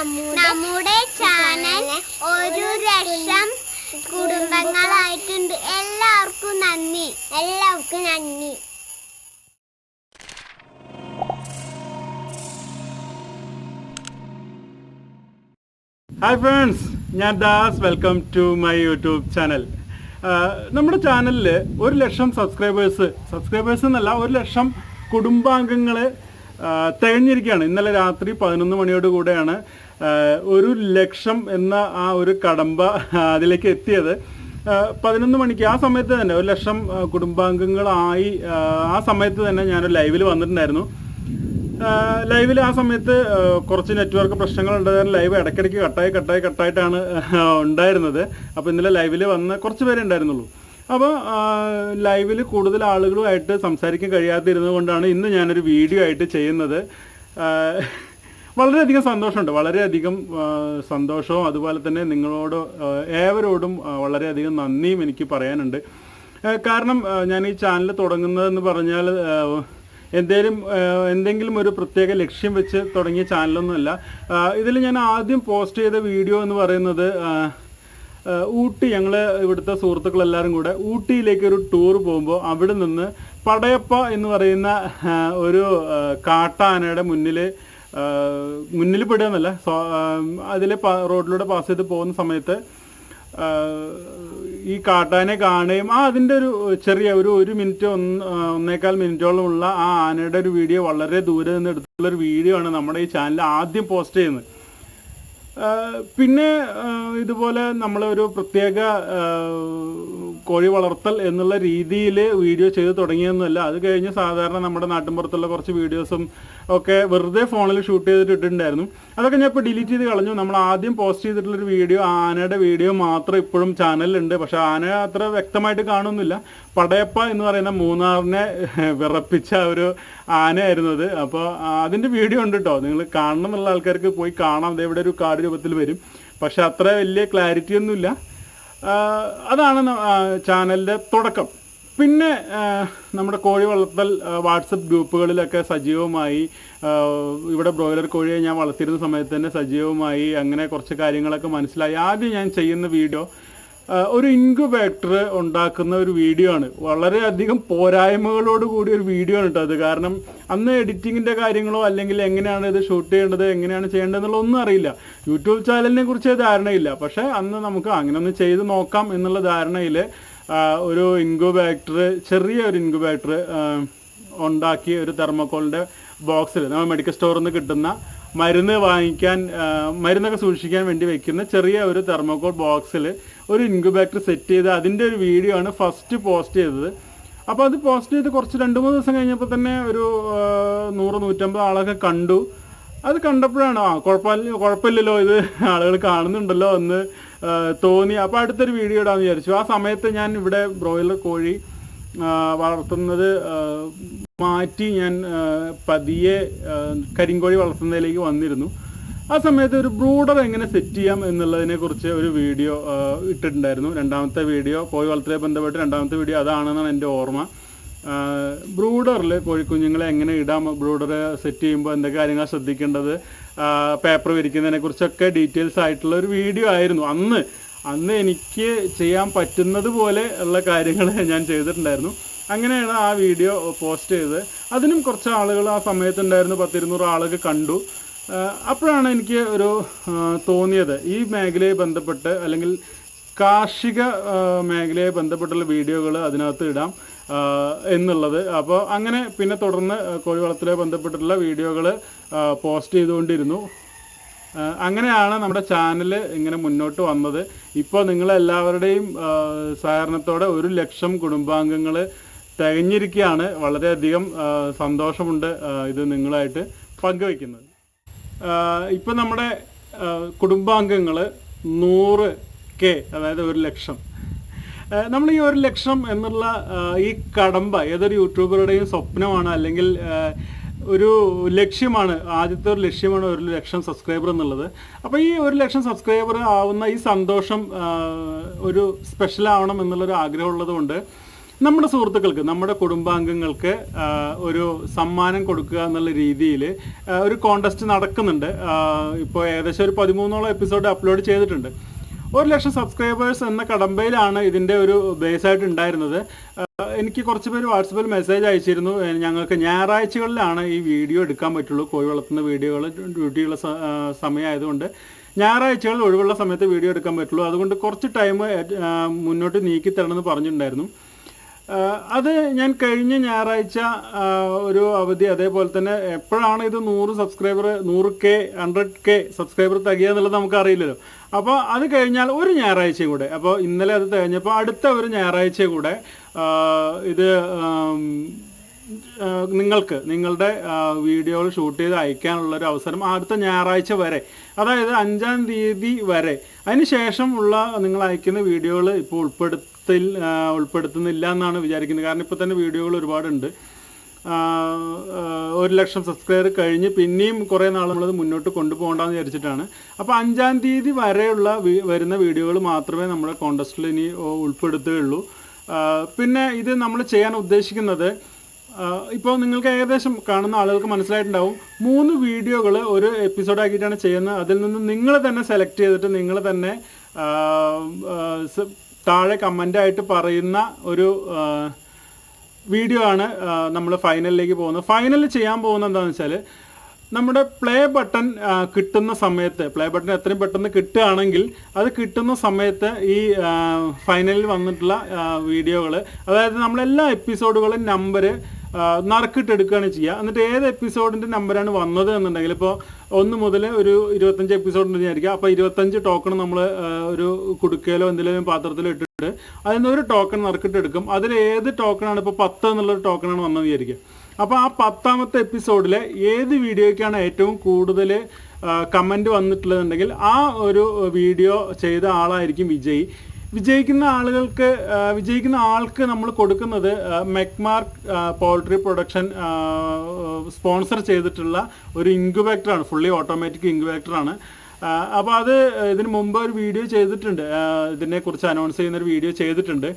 നമ്മുടെ ചാനൽ ഒരു ലക്ഷം കുടുംബങ്ങളായിട്ടുണ്ട്. എല്ലാവർക്കും നന്ദി. എല്ലാവർക്കും നന്ദി. ഹായ് ഫ്രണ്ട്സ് ഞാൻ Das. Welcome to my YouTube channel നമ്മുടെ ചാനലിൽ ഒരു ലക്ഷം സബ്സ്ക്രൈബേഴ്സ് സബ്സ്ക്രൈബേഴ്സ് എന്നല്ല ഒരു ലക്ഷം കുടുംബാംഗങ്ങൾ തികഞ്ഞിരിക്കുകയാണ്. ഇന്നലെ രാത്രി പതിനൊന്ന് മണിയോട് കൂടെയാണ് ഒരു ലക്ഷം എന്ന ആ ഒരു കടമ്പ അതിലേക്ക് എത്തിയത്. പതിനൊന്ന് മണിക്ക് ആ സമയത്ത് തന്നെ ഒരു ലക്ഷം കുടുംബാംഗങ്ങളായി ആ, ആ സമയത്ത് തന്നെ ഞാൻ ലൈവിൽ വന്നിട്ടുണ്ടായിരുന്നു. ലൈവിൽ ആ സമയത്ത് കുറച്ച് നെറ്റ്വർക്ക് പ്രശ്നങ്ങൾ ഉണ്ടായിരുന്നു ലൈവ് ഇടയ്ക്കിടയ്ക്ക് കട്ടായി കട്ടായി കട്ടായിട്ടാണ് ഉണ്ടായിരുന്നത്. അപ്പോൾ ഇന്നലെ ലൈവിൽ വന്ന കുറച്ച് പേരെ ഉണ്ടായിരുന്നുള്ളൂ. അപ്പോൾ ലൈവിൽ കൂടുതൽ ആളുകളുമായിട്ട് സംസാരിക്കാൻ കഴിയാതിരുന്നത് കൊണ്ടാണ് ഇന്ന് ഞാനൊരു വീഡിയോ ആയിട്ട് ചെയ്യുന്നത്. വളരെയധികം സന്തോഷമുണ്ട്. വളരെയധികം സന്തോഷവും അതുപോലെ തന്നെ നിങ്ങളോട് ഏവരോടും വളരെയധികം നന്ദിയും എനിക്ക് പറയാനുണ്ട്. കാരണം ഞാൻ ഈ ചാനൽ തുടങ്ങുന്നതെന്ന് പറഞ്ഞാൽ എന്തേലും എന്തെങ്കിലും ഒരു പ്രത്യേക ലക്ഷ്യം വെച്ച് തുടങ്ങിയ ചാനലൊന്നുമല്ല. ഇതിൽ ഞാൻ ആദ്യം പോസ്റ്റ് ചെയ്ത വീഡിയോ എന്ന് പറയുന്നത് ഊട്ടി ഞങ്ങൾ ഇവിടുത്തെ സുഹൃത്തുക്കളെല്ലാവരും കൂടെ ഊട്ടിയിലേക്ക് ഒരു ടൂർ പോകുമ്പോൾ അവിടെ നിന്ന് പടയപ്പ എന്ന് പറയുന്ന ഒരു കാട്ടാനയുടെ മുന്നിൽ മുന്നിൽ പെടുകയെന്നല്ല അതിലെ റോഡിലൂടെ പാസ് ചെയ്ത് പോകുന്ന സമയത്ത് ഈ കാട്ടാനെ കാണുകയും ആ അതിന്റെ ഒരു ചെറിയ ഒരു ഒരു മിനിറ്റ് ഒന്ന് ഒന്നേക്കാൽ ഒന്നേകാൽ മിനിറ്റോളം ഉള്ള ആ ആനയുടെ ഒരു വീഡിയോ വളരെ ദൂരെ നിന്ന് എടുത്തുള്ള ഒരു വീഡിയോ ആണ് നമ്മുടെ ഈ ചാനൽ ആദ്യം പോസ്റ്റ് ചെയ്യുന്നത്. പിന്നെ ഇതുപോലെ നമ്മളൊരു പ്രത്യേക കോഴി വളർത്തൽ എന്നുള്ള രീതിയിൽ വീഡിയോ ചെയ്ത് തുടങ്ങിയൊന്നുമല്ല അത് കഴിഞ്ഞ് സാധാരണ നമ്മുടെ നാട്ടിൻപുറത്തുള്ള കുറച്ച് വീഡിയോസും ഒക്കെ വെറുതെ ഫോണിൽ ഷൂട്ട് ചെയ്തിട്ട് ഇട്ടിട്ടുണ്ടായിരുന്നു അതൊക്കെ ഞാൻ ഇപ്പോൾ ഡിലീറ്റ് ചെയ്ത് കളഞ്ഞു. നമ്മൾ ആദ്യം പോസ്റ്റ് ചെയ്തിട്ടുള്ളൊരു വീഡിയോ ആനയുടെ വീഡിയോ മാത്രം ഇപ്പോഴും ചാനലിലുണ്ട്. പക്ഷെ ആന അത്ര വ്യക്തമായിട്ട് കാണുന്നില്ല. പടയപ്പ എന്ന് പറയുന്ന മൂന്നാറിനെ വിറപ്പിച്ച ഒരു ആനയായിരുന്നു അത്. അപ്പോൾ അതിന്റെ വീഡിയോ ഉണ്ട് കേട്ടോ. നിങ്ങൾ കാണണം എന്നുള്ള ആൾക്കാർക്ക് പോയി കാണാം. ഇവിടെ ഒരു കാർഡ് രൂപത്തിൽ വരും. പക്ഷെ അത്ര വലിയ ക്ലാരിറ്റി ഒന്നുമില്ല അതാണ് ചാനലിന്റെ തുടക്കം. പിന്നെ നമ്മുടെ കോഴി വളർത്തൽ വാട്സപ്പ് ഗ്രൂപ്പുകളിലൊക്കെ സജീവമായി ഇവിടെ ബ്രോയിലർ കോഴിയെ ഞാൻ വളർത്തിയിരുന്ന സമയത്ത് തന്നെ സജീവമായി അങ്ങനെ കുറച്ച് കാര്യങ്ങളൊക്കെ മനസ്സിലായി. ആദ്യം ഞാൻ ചെയ്യുന്ന വീഡിയോ ഒരു ഇൻക്യുബേറ്റർ ഉണ്ടാക്കുന്ന ഒരു വീഡിയോ ആണ്. വളരെയധികം പോരായ്മകളോട് കൂടി ഒരു വീഡിയോ ആണ് കേട്ടോ അത്. കാരണം അന്ന് എഡിറ്റിങ്ങിന്റെ കാര്യങ്ങളോ അല്ലെങ്കിൽ എങ്ങനെയാണ് ഇത് ഷൂട്ട് ചെയ്യേണ്ടത് എങ്ങനെയാണ് ചെയ്യേണ്ടത് എന്നുള്ള ഒന്നും അറിയില്ല. യൂട്യൂബ് ചാനലിനെ കുറിച്ച് ധാരണയില്ല. പക്ഷേ അന്ന് നമുക്ക് അങ്ങനെ ഒന്ന് ചെയ്ത് നോക്കാം എന്നുള്ള ധാരണയിൽ ഒരു ഇൻക്യുബേറ്റർ ചെറിയ ഒരു ഇൻക്യുബേറ്റർ ഉണ്ടാക്കി ഒരു തെർമോക്കോളിന്റെ ബോക്സിൽ നമ്മൾ മെഡിക്കൽ സ്റ്റോറിൽ നിന്ന് കിട്ടുന്ന മരുന്ന് വാങ്ങിക്കാൻ മരുന്നൊക്കെ സൂക്ഷിക്കാൻ വേണ്ടി വെക്കുന്ന ചെറിയ ഒരു തെർമോക്കോൾ ബോക്സിൽ ഒരു ഇൻക്യുബേറ്റർ സെറ്റ് ചെയ്ത് അതിന്റെ ഒരു വീഡിയോ ആണ് ഫസ്റ്റ് പോസ്റ്റ് ചെയ്തത്. അപ്പോൾ അത് പോസ്റ്റ് ചെയ്ത് കുറച്ച് രണ്ട് മൂന്ന് ദിവസം കഴിഞ്ഞപ്പോൾ തന്നെ ഒരു നൂറ് നൂറ്റമ്പത് ആളൊക്കെ കണ്ടു. അത് കണ്ടപ്പോഴാണ് ആ കുഴപ്പമില്ല കുഴപ്പമില്ലല്ലോ ഇത് ആളുകൾ കാണുന്നുണ്ടല്ലോ എന്ന് തോന്നി. അപ്പോൾ അടുത്തൊരു വീഡിയോ ഇടാമെന്ന് വിചാരിച്ചു. ആ സമയത്ത് ഞാൻ ഇവിടെ ബ്രോയിലർ കോഴി വളർത്തുന്നത് മാറ്റി ഞാൻ പതിയെ കരിങ്കോഴി വളർത്തുന്നതിലേക്ക് വന്നിരുന്നു. ആ സമയത്ത് ഒരു ബ്രൂഡർ എങ്ങനെ സെറ്റ് ചെയ്യാം എന്നുള്ളതിനെ കുറിച്ച് ഒരു വീഡിയോ ഇട്ടിട്ടുണ്ടായിരുന്നു. രണ്ടാമത്തെ വീഡിയോ കോഴി വളർത്തലെ ബന്ധപ്പെട്ട് രണ്ടാമത്തെ വീഡിയോ അതാണെന്നാണ് എന്റെ ഓർമ്മ. ബ്രൂഡറിൽ കോഴിക്കുഞ്ഞുങ്ങളെ എങ്ങനെ ഇടാം ബ്രൂഡർ സെറ്റ് ചെയ്യുമ്പോൾ എന്തൊക്കെ കാര്യങ്ങൾ ശ്രദ്ധിക്കേണ്ടത് പേപ്പർ വിരിക്കുന്നതിനെ കുറിച്ചൊക്കെ ഡീറ്റെയിൽസ് ആയിട്ടുള്ള ഒരു വീഡിയോ ആയിരുന്നു. അന്ന് അന്ന് എനിക്ക് ചെയ്യാൻ പറ്റുന്നത് പോലെ ഉള്ള കാര്യങ്ങൾ ഞാൻ ചെയ്തിട്ടുണ്ടായിരുന്നു. അങ്ങനെയാണ് ആ വീഡിയോ പോസ്റ്റ് ചെയ്തത്. അതിനും കുറച്ച് ആളുകൾ ആ സമയത്തുണ്ടായിരുന്നു പത്തിരുന്നൂറ് ആളുകൾ കണ്ടു. അപ്പോഴാണ് എനിക്ക് ഒരു തോന്നിയത്. ഈ മേഖലയെ ബന്ധപ്പെട്ട് അല്ലെങ്കിൽ കാർഷിക മേഖലയെ ബന്ധപ്പെട്ടുള്ള വീഡിയോകൾ അതിനകത്ത് ഇടാം എന്നുള്ളത്. അപ്പോൾ അങ്ങനെ പിന്നെ തുടർന്ന് കോഴി വളർത്തലെ ബന്ധപ്പെട്ടിട്ടുള്ള വീഡിയോകൾ പോസ്റ്റ് ചെയ്തുകൊണ്ടിരുന്നു. അങ്ങനെയാണ് നമ്മുടെ ചാനൽ ഇങ്ങനെ മുന്നോട്ട് വന്നത്. ഇപ്പോൾ നിങ്ങളെല്ലാവരുടെയും സഹകരണത്തോടെ ഒരു ലക്ഷം കുടുംബാംഗങ്ങൾ തികഞ്ഞിരിക്കുകയാണ് വളരെയധികം സന്തോഷമുണ്ട് ഇത് നിങ്ങളായിട്ട് പങ്കുവയ്ക്കുന്നത് ഇപ്പം നമ്മുടെ കുടുംബാംഗങ്ങൾ നൂറ് കെ അതായത് ഒരു ലക്ഷം. നമ്മൾ ഈ ഒരു ലക്ഷം എന്നുള്ള ഈ കടമ്പ ഏതൊരു യൂട്യൂബറുടെയും സ്വപ്നമാണ് അല്ലെങ്കിൽ ഒരു ലക്ഷ്യമാണ് ആദ്യത്തെ ഒരു ലക്ഷ്യമാണ് ഒരു ലക്ഷം സബ്സ്ക്രൈബർ എന്നുള്ളത്. അപ്പോൾ ഈ ഒരു ലക്ഷം സബ്സ്ക്രൈബർ ആവുന്ന ഈ സന്തോഷം ഒരു സ്പെഷ്യൽ ആവണം എന്നുള്ളൊരു ആഗ്രഹമുള്ളത് കൊണ്ട് നമ്മുടെ സുഹൃത്തുക്കൾക്ക് നമ്മുടെ കുടുംബാംഗങ്ങൾക്ക് ഒരു സമ്മാനം കൊടുക്കുക എന്നുള്ള രീതിയിൽ ഒരു കോണ്ടസ്റ്റ് നടക്കുന്നുണ്ട്. ഇപ്പോൾ ഏകദേശം ഒരു പതിമൂന്നോളം എപ്പിസോഡ് അപ്ലോഡ് ചെയ്തിട്ടുണ്ട്. ഒരു ലക്ഷം സബ്സ്ക്രൈബേഴ്സ് എന്ന കടമ്പയിലാണ് ഇതിന്റെ ഒരു ബേസ് ആയിട്ട് ഉണ്ടായിരുന്നത്. എനിക്ക് കുറച്ച് പേര് വാട്സപ്പിൽ മെസ്സേജ് അയച്ചിരുന്നു. ഞങ്ങൾക്ക് ഞായറാഴ്ചകളിലാണ് ഈ വീഡിയോ എടുക്കാൻ പറ്റുള്ളൂ. കോഴി വളർത്തുന്ന വീഡിയോകൾ ഡ്യൂട്ടിയുള്ള സമയമായതുകൊണ്ട് ഞായറാഴ്ചകൾ ഒഴിവുള്ള സമയത്ത് വീഡിയോ എടുക്കാൻ പറ്റുള്ളൂ. അതുകൊണ്ട് കുറച്ച് ടൈം മുന്നോട്ട് നീക്കി തരണമെന്ന് പറഞ്ഞിട്ടുണ്ടായിരുന്നു. അത് ഞാൻ കഴിഞ്ഞ ഞായറാഴ്ച ഒരു അവധി അതേപോലെ തന്നെ എപ്പോഴാണ് ഇത് നൂറ് സബ്സ്ക്രൈബർ നൂറ് കെ ഹൺഡ്രഡ് കെ സബ്സ്ക്രൈബർ തികയുക എന്നുള്ളത് നമുക്ക് അറിയില്ലല്ലോ. അപ്പോൾ അത് കഴിഞ്ഞാൽ ഒരു ഞായറാഴ്ച കൂടെ അപ്പോൾ ഇന്നലെ അത് തികഞ്ഞപ്പോൾ അടുത്ത ഒരു ഞായറാഴ്ച കൂടെ ഇത് നിങ്ങൾക്ക് നിങ്ങളുടെ വീഡിയോകൾ ഷൂട്ട് ചെയ്ത് അയക്കാനുള്ള ഒരു അവസരം അടുത്ത ഞായറാഴ്ച വരെ അതായത് അഞ്ചാം തീയതി വരെ. അതിന് ഉള്ള നിങ്ങൾ അയക്കുന്ന വീഡിയോകൾ ഇപ്പോൾ ഉൾപ്പെടുത്തിൽ ആഹ് ഉൾപ്പെടുത്തുന്നില്ല എന്നാണ് വിചാരിക്കുന്നത്. കാരണം ഇപ്പോൾ തന്നെ വീഡിയോകൾ ഒരുപാടുണ്ട്. ഒരു ലക്ഷം സബ്സ്ക്രൈബർ കഴിഞ്ഞ് പിന്നെയും കുറേ നാൾ നമ്മളത് മുന്നോട്ട് കൊണ്ടുപോകണ്ടെന്ന് വിചാരിച്ചിട്ടാണ്. അപ്പോൾ അഞ്ചാം തീയതി വരെയുള്ള വരുന്ന വീഡിയോകൾ മാത്രമേ നമ്മുടെ കോണ്ടസ്റ്റിൽ ഇനി ഉൾപ്പെടുത്തുകയുള്ളൂ. പിന്നെ ഇത് നമ്മൾ ചെയ്യാൻ ഉദ്ദേശിക്കുന്നത് ഇപ്പോൾ നിങ്ങൾക്ക് ഏകദേശം കാണുന്ന ആളുകൾക്ക് മനസ്സിലായിട്ടുണ്ടാവും. മൂന്ന് വീഡിയോകൾ ഒരു എപ്പിസോഡാക്കിയിട്ടാണ് ചെയ്യുന്നത്. അതിൽ നിന്ന് നിങ്ങൾ തന്നെ സെലക്ട് ചെയ്തിട്ട് നിങ്ങൾ തന്നെ താഴെ കമന്റായിട്ട് പറയുന്ന ഒരു വീഡിയോ ആണ് നമ്മൾ ഫൈനലിലേക്ക് പോകുന്നത്. ഫൈനലിൽ ചെയ്യാൻ പോകുന്നത് എന്താണെന്ന് വെച്ചാൽ നമ്മുടെ പ്ലേ ബട്ടൺ കിട്ടുന്ന സമയത്ത് പ്ലേ ബട്ടൺ എത്രയും പെട്ടെന്ന് കിട്ടുകയാണെങ്കിൽ അത് കിട്ടുന്ന സമയത്ത് ഈ ഫൈനലിൽ വന്നിട്ടുള്ള വീഡിയോകൾ അതായത് നമ്മളെല്ലാ എപ്പിസോഡുകളും നമ്പർ നറുക്കിട്ടെടുക്കുകയാണ് ചെയ്യുക എന്നിട്ട് ഏത് എപ്പിസോഡിന്റെ നമ്പറാണ് വന്നത് എന്നുണ്ടെങ്കിൽ ഇപ്പോൾ ഒന്ന് മുതൽ ഒരു ഇരുപത്തഞ്ച് എപ്പിസോഡ് വിചാരിക്കുക. അപ്പോൾ ഇരുപത്തഞ്ച് ടോക്കൺ നമ്മൾ ഒരു കുടുക്കയിലോ എന്തെങ്കിലും പാത്രത്തിലോ ഇട്ടിട്ട് അതിൽ നിന്ന് ഒരു ടോക്കൺ നറുക്കിട്ടെടുക്കും. അതിൽ ഏത് ടോക്കണാണ് ഇപ്പോൾ പത്ത് എന്നുള്ളൊരു ടോക്കണാണ് വന്നത് വിചാരിക്കുക. അപ്പോൾ ആ പത്താമത്തെ എപ്പിസോഡിൽ ഏത് വീഡിയോയ്ക്കാണ് ഏറ്റവും കൂടുതൽ കമന്റ് വന്നിട്ടുള്ളതെന്നുണ്ടെങ്കിൽ ആ ഒരു വീഡിയോ ചെയ്ത ആളായിരിക്കും വിജയി. വിജയിക്കുന്ന ആളുകൾക്ക് വിജയിക്കുന്ന ആൾക്ക് നമ്മൾ കൊടുക്കുന്നത് മെക്മാർക്ക് പോൾട്രി പ്രൊഡക്ഷൻ സ്പോൺസർ ചെയ്തിട്ടുള്ള ഒരു ഇൻക്യുബേറ്ററാണ് ഫുള്ളി ഓട്ടോമാറ്റിക് ഇൻക്യുബേറ്ററാണ് അപ്പോൾ അത് ഇതിന് മുമ്പ് ഒരു വീഡിയോ ചെയ്തിട്ടുണ്ട്. ഇതിനെക്കുറിച്ച് അനൗൺസ് ചെയ്യുന്ന ഒരു വീഡിയോ ചെയ്തിട്ടുണ്ട്.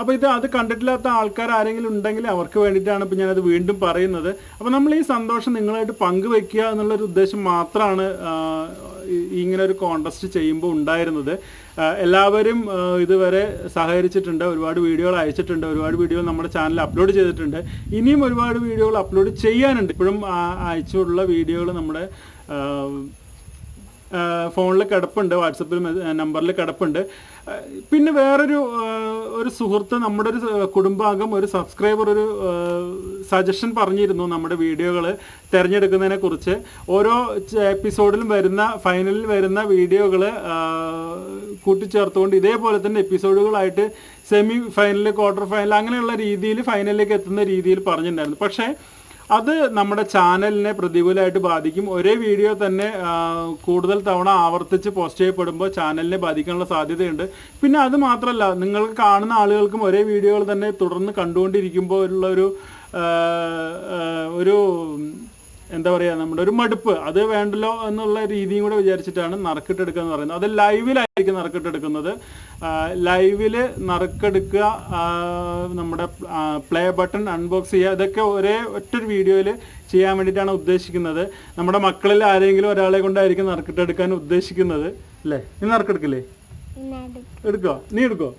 അപ്പോൾ ഇത് അത് കണ്ടിട്ടില്ലാത്ത ആൾക്കാർ ആരെങ്കിലും ഉണ്ടെങ്കിൽ അവർക്ക് വേണ്ടിയിട്ടാണ് ഇപ്പോൾ ഞാനത് വീണ്ടും പറയുന്നത്. അപ്പോൾ നമ്മൾ ഈ സന്തോഷം നിങ്ങളായിട്ട് പങ്കുവെക്കുക എന്നുള്ളൊരു ഉദ്ദേശം മാത്രമാണ് ഇങ്ങനെ ഒരു കോണ്ടസ്റ്റ് ചെയ്യുമ്പോൾ ഉണ്ടായിരുന്നത്. എല്ലാവരും ഇതുവരെ സഹകരിച്ചിട്ടുണ്ട് ഒരുപാട് വീഡിയോകൾ അയച്ചിട്ടുണ്ട് ഒരുപാട് വീഡിയോ നമ്മുടെ ചാനൽ അപ്ലോഡ് ചെയ്തിട്ടുണ്ട്. ഇനിയും ഒരുപാട് വീഡിയോകൾ അപ്ലോഡ് ചെയ്യാനുണ്ട്. ഇപ്പോഴും അയച്ചുള്ള വീഡിയോകൾ നമ്മുടെ ഫോണിൽ കിടപ്പുണ്ട് വാട്സപ്പിൽ നമ്പറിൽ കിടപ്പുണ്ട്. പിന്നെ വേറൊരു ഒരു സുഹൃത്ത് നമ്മുടെ ഒരു കുടുംബാംഗം ഒരു സബ്സ്ക്രൈബർ ഒരു സജഷൻ പറഞ്ഞിരുന്നു നമ്മുടെ വീഡിയോകൾ തിരഞ്ഞെടുക്കുന്നതിനെ കുറിച്ച്. ഓരോ എപ്പിസോഡിലും വരുന്ന ഫൈനലിൽ വരുന്ന വീഡിയോകൾ കൂട്ടിച്ചേർത്തുകൊണ്ട് ഇതേപോലെ തന്നെ എപ്പിസോഡുകളായിട്ട് സെമി ഫൈനൽ ക്വാർട്ടർ ഫൈനൽ അങ്ങനെയുള്ള രീതിയിൽ ഫൈനലിലേക്ക് എത്തുന്ന രീതിയിൽ പറഞ്ഞിട്ടുണ്ടായിരുന്നു. പക്ഷേ അത് നമ്മുടെ ചാനലിനെ പ്രതികൂലമായിട്ട് ബാധിക്കും. ഒരേ വീഡിയോ തന്നെ കൂടുതൽ തവണ ആവർത്തിച്ച് പോസ്റ്റ് ചെയ്യപ്പെടുമ്പോൾ ചാനലിനെ ബാധിക്കാനുള്ള സാധ്യതയുണ്ട്. പിന്നെ അത് മാത്രമല്ല നിങ്ങൾക്ക് കാണുന്ന ആളുകൾക്കും ഒരേ വീഡിയോകൾ തന്നെ തുടർന്ന് കണ്ടുകൊണ്ടിരിക്കുമ്പോൾ ഉള്ള ഒരു ഒരു എന്താ പറയുക നമ്മുടെ ഒരു മടുപ്പ്. അത് വേണ്ടല്ലോ എന്നുള്ള രീതിയും കൂടെ വിചാരിച്ചിട്ടാണ് നറുക്കിട്ടെടുക്കുക എന്ന് പറയുന്നത്. അത് ലൈവിലായിരിക്കും നറുക്കിട്ടെടുക്കുന്നത്. ലൈവിൽ നറുക്കെടുക്കുക നമ്മുടെ പ്ലേ ബട്ടൺ അൺബോക്സ് ചെയ്യുക ഇതൊക്കെ ഒരേ ഒറ്റൊരു വീഡിയോയിൽ ചെയ്യാൻ വേണ്ടിയിട്ടാണ് ഉദ്ദേശിക്കുന്നത്. നമ്മുടെ മക്കളിൽ ആരെങ്കിലും ഒരാളെ കൊണ്ടായിരിക്കും നറുക്കിട്ടെടുക്കാൻ ഉദ്ദേശിക്കുന്നത്. അല്ലേ? നീ നറുക്കെടുക്കില്ലേ? എടുക്കോ? നീ എടുക്കോ?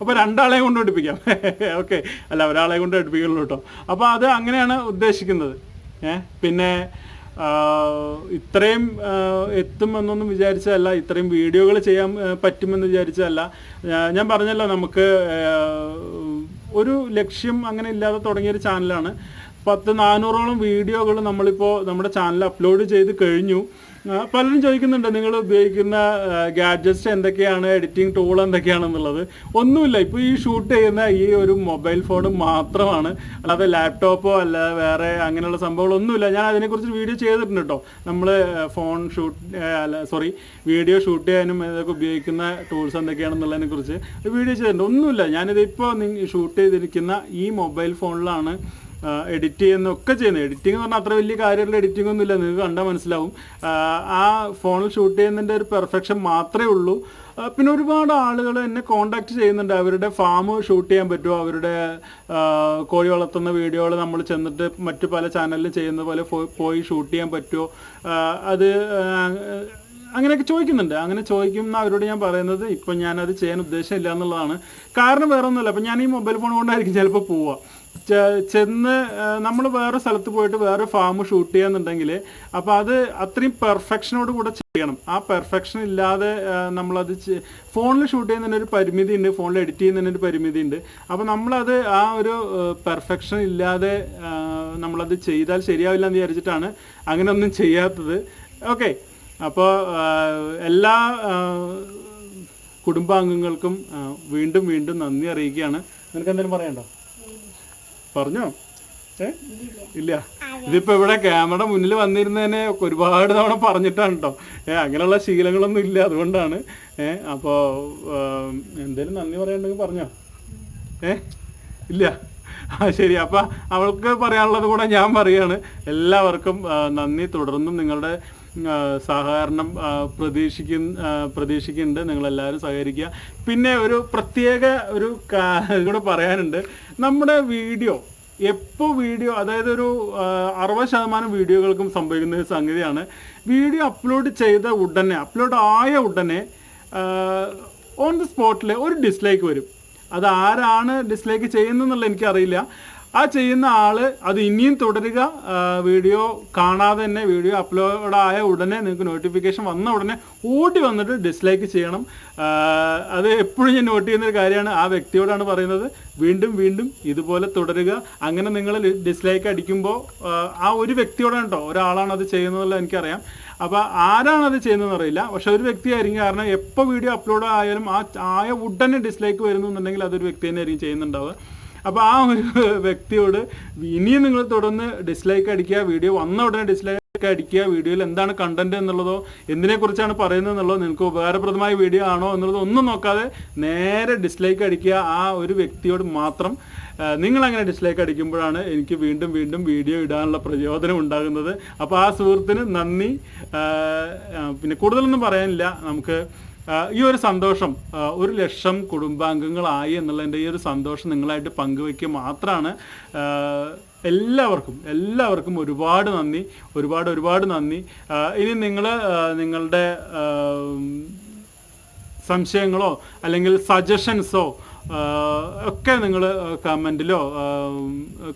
അപ്പൊ രണ്ടാളെ കൊണ്ട് പഠിപ്പിക്കാം ഓക്കെ അല്ല ഒരാളെ കൊണ്ട് പഠിപ്പിക്കുള്ളൂ കേട്ടോ. അപ്പൊ അത് അങ്ങനെയാണ് ഉദ്ദേശിക്കുന്നത്. പിന്നെ ഇത്രയും എത്തുമെന്നൊന്നും വിചാരിച്ചതല്ല. ഇത്രയും വീഡിയോകൾ ചെയ്യാൻ പറ്റുമെന്ന് വിചാരിച്ചതല്ല. ഞാൻ പറഞ്ഞല്ലോ നമുക്ക് ഒരു ലക്ഷ്യം അങ്ങനെ ഇല്ലാതെ തുടങ്ങിയൊരു ചാനലാണ്. പത്ത് നാനൂറോളം വീഡിയോകൾ നമ്മളിപ്പോൾ നമ്മുടെ ചാനൽ അപ്ലോഡ് ചെയ്ത് കഴിഞ്ഞു. പലരും ചോദിക്കുന്നുണ്ട് നിങ്ങൾ ഉപയോഗിക്കുന്ന ഗാഡ്ജറ്റ്സ് എന്തൊക്കെയാണ്? എഡിറ്റിംഗ് ടൂൾ എന്തൊക്കെയാണെന്നുള്ളത്. ഒന്നുമില്ല ഇപ്പോൾ ഈ ഷൂട്ട് ചെയ്യുന്ന ഈ ഒരു മൊബൈൽ ഫോൺ മാത്രമാണ്. അല്ലാതെ ലാപ്ടോപ്പോ അല്ല വേറെ അങ്ങനെയുള്ള സംഭവങ്ങളൊന്നുമില്ല. ഞാൻ അതിനെക്കുറിച്ച് വീഡിയോ ചെയ്തിട്ടുണ്ട് കേട്ടോ നമ്മൾ ഫോൺ ഷൂട്ട് അല്ല സോറി വീഡിയോ ഷൂട്ട് ചെയ്യാനും ഇതൊക്കെ ഉപയോഗിക്കുന്ന ടൂൾസ് എന്തൊക്കെയാണെന്നുള്ളതിനെ കുറിച്ച് വീഡിയോ ചെയ്തിട്ടുണ്ട്. ഒന്നുമില്ല ഞാനിത് ഇപ്പോൾ ഷൂട്ട് ചെയ്തിരിക്കുന്ന ഈ മൊബൈൽ ഫോണിലാണ് എഡിറ്റ് ചെയ്യുന്ന ഒക്കെ ചെയ്യുന്നത് എഡിറ്റിംഗ് എന്ന് പറഞ്ഞാൽ അത്ര വലിയ കാര്യമുള്ള എഡിറ്റിംഗ് ഒന്നുമില്ല. നിങ്ങൾക്ക് കണ്ടാൽ മനസ്സിലാവും. ആ, ഫോണിൽ ഷൂട്ട് ചെയ്യുന്നതിന്റെ ഒരു പെർഫെക്ഷൻ മാത്രമേ ഉള്ളൂ. പിന്നെ ഒരുപാട് ആളുകൾ എന്നെ കോണ്ടാക്ട് ചെയ്യുന്നുണ്ട്. അവരുടെ ഫാം ഷൂട്ട് ചെയ്യാൻ പറ്റുമോ അവരുടെ കോഴി വളർത്തുന്ന വീഡിയോകൾ നമ്മൾ ചെന്നിട്ട് മറ്റു പല ചാനലിലും ചെയ്യുന്ന പോലെ പോയി ഷൂട്ട് ചെയ്യാൻ പറ്റുമോ? അത് അങ്ങനെയൊക്കെ ചോദിക്കുന്നുണ്ട്. അങ്ങനെ ചോദിക്കുന്ന അവരോട് ഞാൻ പറയുന്നത്. ഇപ്പം ഞാനത് ചെയ്യാൻ ഉദ്ദേശമില്ല എന്നുള്ളതാണ്. കാരണം വേറെ ഒന്നുമില്ല അപ്പം ഞാൻ ഈ മൊബൈൽ ഫോൺ കൊണ്ടായിരിക്കും ചിലപ്പോൾ പോവുക ചെന്ന് നമ്മൾ വേറെ സ്ഥലത്ത് പോയിട്ട് വേറെ ഫാം ഷൂട്ട് ചെയ്യാന്നുണ്ടെങ്കിൽ അപ്പോൾ അത് അത്രയും പെർഫെക്ഷനോട് കൂടെ ചെയ്യണം. ആ പെർഫെക്ഷൻ ഇല്ലാതെ നമ്മളത് ഫോണിൽ ഷൂട്ട് ചെയ്യുന്നതിന് ഒരു പരിമിതി ഉണ്ട് ഫോണിൽ എഡിറ്റ് ചെയ്യുന്നതിന് ഒരു പരിമിതി ഉണ്ട് അപ്പോൾ നമ്മളത് ആ ഒരു പെർഫെക്ഷൻ ഇല്ലാതെ നമ്മളത് ചെയ്താൽ ശരിയാവില്ല എന്ന് വിചാരിച്ചിട്ടാണ് അങ്ങനെ ഒന്നും ചെയ്യാത്തത് ഓക്കെ അപ്പോൾ എല്ലാ കുടുംബാംഗങ്ങൾക്കും വീണ്ടും വീണ്ടും നന്ദി അറിയിക്കുകയാണ്. നിനക്ക് എന്തെങ്കിലും പറയണ്ടോ പറഞ്ഞോ? ഏ? ഇല്ല. ഇതിപ്പോ ഇവിടെ ക്യാമറയുടെ മുന്നിൽ വന്നിരുന്നതിനെ ഒരുപാട് തവണ പറഞ്ഞിട്ടാണ് കേട്ടോ ഏ അങ്ങനെയുള്ള ശീലങ്ങളൊന്നും ഇല്ല അതുകൊണ്ടാണ്. ഏ അപ്പോ എന്തേലും നന്ദി പറയണ്ടെങ്കിൽ പറഞ്ഞോ? ഏ? ഇല്ല. ആ ശരി. അപ്പൊ അവൾക്ക് പറയാനുള്ളത് കൂടെ ഞാൻ പറയാണ്. എല്ലാവർക്കും നന്ദി. തുടർന്നും നിങ്ങളുടെ സഹകരണം പ്രതീക്ഷിക്കുന്ന പ്രതീക്ഷിക്കുന്നുണ്ട്. നിങ്ങളെല്ലാവരും സഹകരിക്കുക. പിന്നെ ഒരു പ്രത്യേക ഒരു കൂടെ പറയാനുണ്ട്. നമ്മുടെ വീഡിയോ എപ്പോൾ വീഡിയോ അതായത് ഒരു അറുപത് ശതമാനം വീഡിയോകൾക്കും സംഭവിക്കുന്ന ഒരു സംഗതിയാണ്. വീഡിയോ അപ്ലോഡ് ചെയ്ത ഉടനെ അപ്ലോഡ് ആയ ഉടനെ ഓൺ ദി സ്പോട്ടിൽ ഒരു ഡിസ്ലൈക്ക് വരും. അത് ആരാണ് ഡിസ്ലൈക്ക് ചെയ്യുന്നതെന്നുള്ള എനിക്കറിയില്ല. ആ ചെയ്യുന്ന ആൾ അത് ഇനിയും തുടരുക. വീഡിയോ കാണാതെ തന്നെ വീഡിയോ അപ്ലോഡ് ആയ ഉടനെ നിങ്ങൾക്ക് നോട്ടിഫിക്കേഷൻ വന്ന ഉടനെ ഓടി വന്നിട്ട് ഡിസ്ലൈക്ക് ചെയ്യണം. അത് എപ്പോഴും ഞാൻ നോട്ട് ചെയ്യുന്ന ഒരു കാര്യമാണ്. ആ വ്യക്തിയോടാണ് പറയുന്നത്. വീണ്ടും വീണ്ടും ഇതുപോലെ തുടരുക. അങ്ങനെ നിങ്ങൾ ഡിസ്ലൈക്ക് അടിക്കുമ്പോൾ ആ ഒരു വ്യക്തിയോടാണ് കേട്ടോ. ഒരാളാണ് അത് ചെയ്യുന്നതെന്നുള്ളത് എനിക്കറിയാം. അപ്പോൾ ആരാണ് അത് ചെയ്യുന്നതെന്ന് അറിയില്ല. പക്ഷെ ഒരു വ്യക്തിയായിരിക്കും കാരണം എപ്പോൾ വീഡിയോ അപ്ലോഡ് ആയാലും ആ ആയ ഉടനെ ഡിസ്ലൈക്ക് വരുന്നു എന്നുണ്ടെങ്കിൽ അതൊരു വ്യക്തി തന്നെ ആയിരിക്കും ചെയ്യുന്നുണ്ടാവുക. അപ്പോൾ ആ ഒരു വ്യക്തിയോട് ഇനിയും നിങ്ങൾ തുടർന്ന് ഡിസ്ലൈക്ക് അടിക്കുക വീഡിയോ വന്ന ഉടനെ ഡിസ്ലൈക്ക് അടിക്കുക വീഡിയോയിൽ എന്താണ് കണ്ടന്റ് എന്നുള്ളതോ എന്തിനെക്കുറിച്ചാണ് പറയുന്നത് എന്നുള്ളതോ നിങ്ങൾക്ക് ഉപകാരപ്രദമായ വീഡിയോ ആണോ എന്നുള്ളതോ ഒന്നും നോക്കാതെ നേരെ ഡിസ്ലൈക്ക് അടിക്കുക ആ ഒരു വ്യക്തിയോട് മാത്രം. നിങ്ങൾ അങ്ങനെ ഡിസ്ലൈക്ക് അടിക്കുമ്പോഴാണ് എനിക്ക് വീണ്ടും വീണ്ടും വീഡിയോ ഇടാനുള്ള പ്രചോദനം ഉണ്ടാകുന്നത്. അപ്പോൾ ആ സുഹൃത്തിന് നന്ദി. പിന്നെ കൂടുതലൊന്നും പറയാനില്ല. നമുക്ക് ഈ ഒരു സന്തോഷം ഒരു ലക്ഷം കുടുംബാംഗങ്ങളായി എന്നുള്ളതിന്റെ ഈ ഒരു സന്തോഷം നിങ്ങളായിട്ട് പങ്കുവയ്ക്കുക മാത്രമാണ്. എല്ലാവർക്കും എല്ലാവർക്കും ഒരുപാട് നന്ദി ഒരുപാട് ഒരുപാട് നന്ദി. ഇനി നിങ്ങൾ നിങ്ങളുടെ സംശയങ്ങളോ അല്ലെങ്കിൽ സജഷൻസോ ഒക്കെ നിങ്ങൾ കമന്റിലോ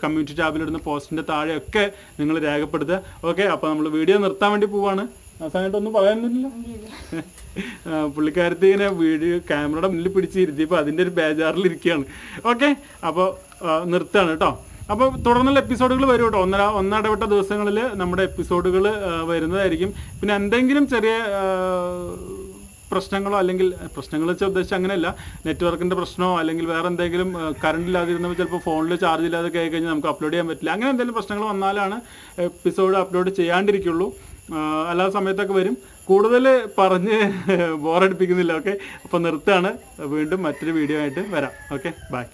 കമ്മ്യൂണിറ്റി ടാബിലിടുന്ന പോസ്റ്റിന്റെ താഴെയൊക്കെ നിങ്ങൾ രേഖപ്പെടുത്തുക. ഓക്കെ അപ്പോൾ നമ്മൾ വീഡിയോ നിർത്താൻ വേണ്ടി പോവാണ്. അവസാനമായിട്ടൊന്നും പറയാനൊന്നുമില്ല പുള്ളിക്കാരത്തി ഇങ്ങനെ വീഡിയോ ക്യാമറയുടെ മുന്നിൽ പിടിച്ച് ഇരുത്തിയപ്പോൾ അതിന്റെ ഒരു ബേജാറിൽ ഇരിക്കുകയാണ്. ഓക്കെ? അപ്പോൾ നിർത്താണ് കേട്ടോ. അപ്പോൾ തുടർന്നുള്ള എപ്പിസോഡുകൾ വരും കേട്ടോ. ഒന്നര ഒന്നിടവിട്ട ദിവസങ്ങളിൽ നമ്മുടെ എപ്പിസോഡുകൾ വരുന്നതായിരിക്കും. പിന്നെ എന്തെങ്കിലും ചെറിയ പ്രശ്നങ്ങളോ അല്ലെങ്കിൽ പ്രശ്നങ്ങൾ വെച്ചാൽ ഉദ്ദേശിച്ച് അങ്ങനെയല്ല നെറ്റ്വർക്കിന്റെ പ്രശ്നമോ അല്ലെങ്കിൽ വേറെ എന്തെങ്കിലും കറണ്ട് ഇല്ലാതിരുന്നപ്പോൾ ചിലപ്പോൾ ഫോണിൽ ചാർജ് ഇല്ലാതെ കഴിഞ്ഞാൽ നമുക്ക് അപ്ലോഡ് ചെയ്യാൻ പറ്റില്ല. അങ്ങനെ എന്തെങ്കിലും പ്രശ്നങ്ങൾ വന്നാലാണ് എപ്പിസോഡ് അപ്ലോഡ് ചെയ്യാണ്ടിരിക്കുള്ളൂ. അല്ലാത്ത സമയത്തൊക്കെ വരും. കൂടുതൽ പറഞ്ഞ് ബോറടിപ്പിക്കുന്നില്ല ഓക്കെ അപ്പോൾ നിർത്താണ് വീണ്ടും മറ്റൊരു വീഡിയോ ആയിട്ട് വരാം ഓക്കെ ബൈ